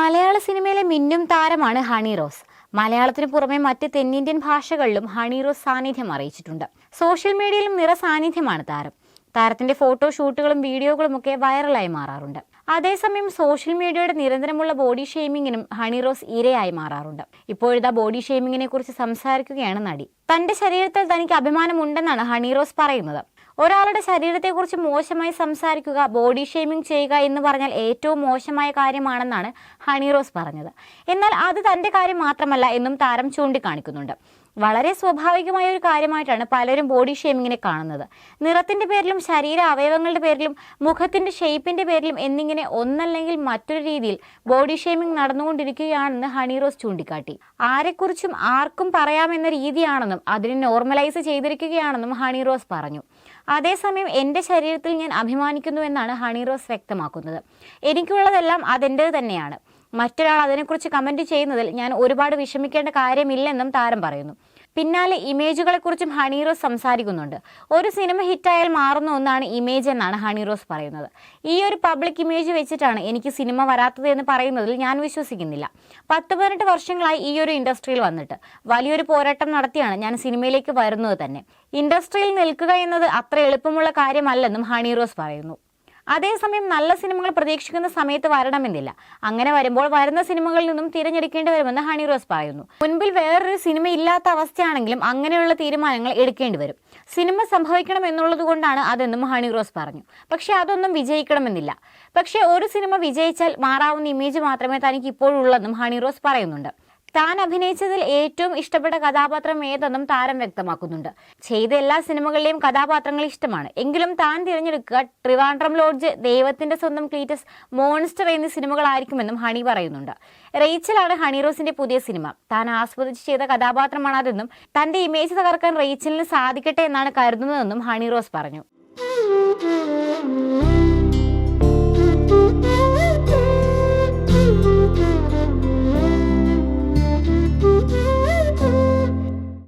മലയാള സിനിമയിലെ മിന്നും താരമാണ് ഹണി റോസ്. മലയാളത്തിന് പുറമെ മറ്റ് തെന്നിന്ത്യൻ ഭാഷകളിലും ഹണി റോസ് സാന്നിധ്യം അറിയിച്ചിട്ടുണ്ട്. സോഷ്യൽ മീഡിയയിലും നിറ സാന്നിധ്യമാണ് താരം. താരത്തിന്റെ ഫോട്ടോ ഷൂട്ടുകളും വീഡിയോകളും ഒക്കെ വൈറലായി മാറാറുണ്ട്. അതേസമയം സോഷ്യൽ മീഡിയയുടെ നിരന്തരമുള്ള ബോഡി ഷെയ്മിങ്ങിനും ഹണി റോസ് ഇരയായി മാറാറുണ്ട്. ഇപ്പോഴിതാ ബോഡി ഷെയ്മിങ്ങിനെ കുറിച്ച് സംസാരിക്കുകയാണ് നടി. തന്റെ ശരീരത്തിൽ തനിക്ക് അഭിമാനമുണ്ടെന്നാണ് ഹണി റോസ് പറയുന്നത്. ഒരാളുടെ ശരീരത്തെക്കുറിച്ച് മോശമായി സംസാരിക്കുക ബോഡി ഷെയ്മിംഗ് ചെയ്യുക എന്ന് പറഞ്ഞാൽ ഏറ്റവും മോശമായ കാര്യമാണെന്നാണ് ഹണി റോസ് പറഞ്ഞത്. എന്നാൽ അത് തന്റെ കാര്യം മാത്രമല്ല എന്നും താരം ചൂണ്ടിക്കാണിക്കുന്നുണ്ട്. വളരെ സ്വാഭാവികമായ ഒരു കാര്യമായിട്ടാണ് പലരും ബോഡി ഷേമിങ്ങിനെ കാണുന്നത്. നിറത്തിന്റെ പേരിലും ശരീര അവയവങ്ങളുടെ പേരിലും മുഖത്തിന്റെ ഷേപ്പിന്റെ പേരിലും എന്നിങ്ങനെ ഒന്നല്ലെങ്കിൽ മറ്റൊരു രീതിയിൽ ബോഡി ഷേമിംഗ് നടന്നുകൊണ്ടിരിക്കുകയാണെന്ന് ഹണി റോസ് ചൂണ്ടിക്കാട്ടി. ആരെക്കുറിച്ചും ആർക്കും പറയാമെന്ന രീതിയാണെന്നും അതിനെ നോർമലൈസ് ചെയ്തിരിക്കുകയാണെന്നും ഹണി റോസ് പറഞ്ഞു. അതേസമയം എന്റെ ശരീരത്തിൽ ഞാൻ അഭിമാനിക്കുന്നു എന്നാണ് ഹണി റോസ് വ്യക്തമാക്കുന്നത്. എനിക്കുള്ളതെല്ലാം അതെന്റേത് തന്നെയാണ്. മറ്റൊരാൾ അതിനെക്കുറിച്ച് കമന്റ് ചെയ്യുന്നതിൽ ഞാൻ ഒരുപാട് വിഷമിക്കേണ്ട കാര്യമില്ലെന്നും താരം പറയുന്നു. പിന്നാലെ ഇമേജുകളെക്കുറിച്ചും ഹണി റോസ് സംസാരിക്കുന്നുണ്ട്. ഒരു സിനിമ ഹിറ്റായാൽ മാറുന്ന ഒന്നാണ് ഇമേജ് എന്നാണ് ഹണി റോസ് പറയുന്നത്. ഈ ഒരു പബ്ലിക് ഇമേജ് വെച്ചിട്ടാണ് എനിക്ക് സിനിമ വരാത്തത് എന്ന് പറയുന്നതിൽ ഞാൻ വിശ്വസിക്കുന്നില്ല. പത്ത് പതിനെട്ട് വർഷങ്ങളായി ഈ ഒരു ഇൻഡസ്ട്രിയിൽ വന്നിട്ട് വലിയൊരു പോരാട്ടം നടത്തിയാണ് ഞാൻ സിനിമയിലേക്ക് വരുന്നത് തന്നെ. ഇൻഡസ്ട്രിയിൽ നിൽക്കുക എന്നത് അത്ര എളുപ്പമുള്ള കാര്യമല്ലെന്നും ഹണി റോസ് പറയുന്നു. അതേസമയം നല്ല സിനിമകൾ പ്രതീക്ഷിക്കുന്ന സമയത്ത് വരണമെന്നില്ല. അങ്ങനെ വരുമ്പോൾ വരുന്ന സിനിമകളിൽ നിന്നും തിരഞ്ഞെടുക്കേണ്ടി വരുമെന്ന് ഹണി റോസ് പറയുന്നു. മുൻപിൽ വേറൊരു സിനിമ ഇല്ലാത്ത അവസ്ഥയാണെങ്കിലും അങ്ങനെയുള്ള തീരുമാനങ്ങൾ എടുക്കേണ്ടി വരും. സിനിമ സംഭവിക്കണം എന്നുള്ളത് കൊണ്ടാണ് അതെന്നും ഹണി റോസ് പറഞ്ഞു. പക്ഷേ അതൊന്നും വിജയിക്കണമെന്നില്ല. പക്ഷേ ഒരു സിനിമ വിജയിച്ചാൽ മാറാവുന്ന ഇമേജ് മാത്രമേ തനിക്ക് ഇപ്പോഴുള്ളെന്നും ഹണി റോസ് പറയുന്നുണ്ട്. താൻ അഭിനയിച്ചതിൽ ഏറ്റവും ഇഷ്ടപ്പെട്ട കഥാപാത്രം ഏതെന്നും താരം വ്യക്തമാക്കുന്നുണ്ട്. ചെയ്ത എല്ലാ സിനിമകളിലെയും കഥാപാത്രങ്ങൾ ഇഷ്ടമാണ്. എങ്കിലും താൻ തിരഞ്ഞെടുക്കുക ട്രിവാൻഡ്രം ലോഡ്ജ് ദൈവത്തിന്റെ സ്വന്തം ക്ലീറ്റസ് മോൺസ്റ്റർ എന്നീ സിനിമകളായിരിക്കുമെന്നും ഹണി പറയുന്നുണ്ട്. റേച്ചലാണ് ഹണി റോസിന്റെ പുതിയ സിനിമ. താൻ ആസ്വദിച്ച് ചെയ്ത കഥാപാത്രമാണ് അതെന്നും തന്റെ ഇമേജ് തകർക്കാൻ റേച്ചലിന് സാധിക്കട്ടെ എന്നാണ് കരുതുന്നതെന്നും ഹണി റോസ് പറഞ്ഞു.